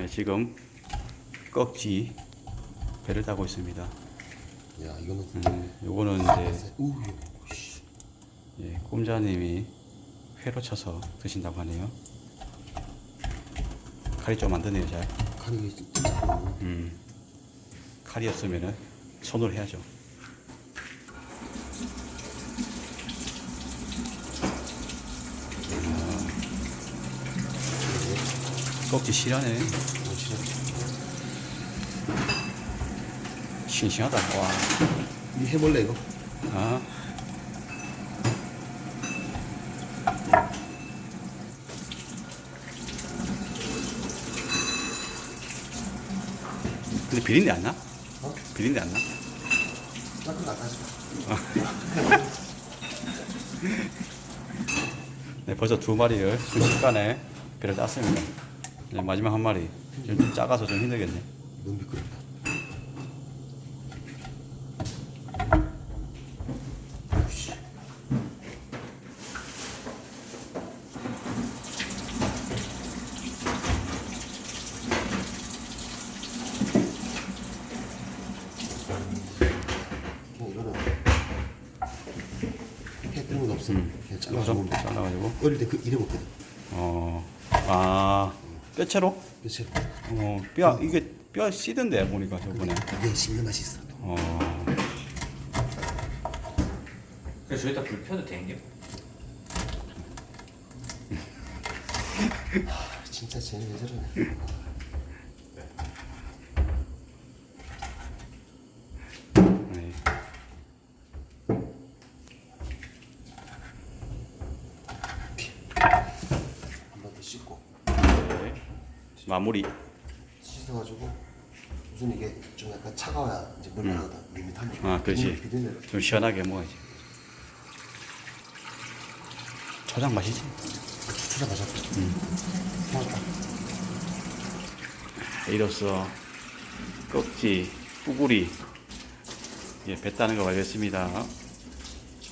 네, 지금 꺽지 배를 따고 있습니다. 야 이거는 음, 요거는 이제 우. 예, 꼼자님이 회로 쳐서 드신다고 하네요. 칼이 좀 안 드네요, 잘. 간이 진짜 안 음, 칼이었으면은 손으로 해야죠. 아, 꺽지 실하네. 싱싱하다. 와. 이 해볼래 이거? 아. 근데 비린내 안 나? 어? 비린내 안 나? 조금 나가지 네, 벌써 두 마리를 순식간에 배를 땄습니다. 네, 마지막 한 마리. 좀 작아서 좀 힘들겠네. 너무 미끄럽다. 없으면 돼. 잘라가지고. 어릴 때 그 이래 먹거든. 어, 아, 뼈채로? 그치? 어, 뼈, 이게 뼈 씻던데 보니까 저번에. 이게 씹는 맛이 있어. 어, 그래서 저기다 불 펴도 되는겨? 진짜 쟤는 왜 저러네. 네. 한 번 더 씻고 네. 마무리. 씻어가지고 무슨 이게 좀 약간 차가워야 이제 물 나가다 밋밋하면 음. 아, 그렇지. 비린내 좀 시원하게 먹어야지. 초장 맛이지? 추자 맞아. 맞다. 이로써 꺽지, 뿌구리, 예, 배 따는 거 완료했습니다.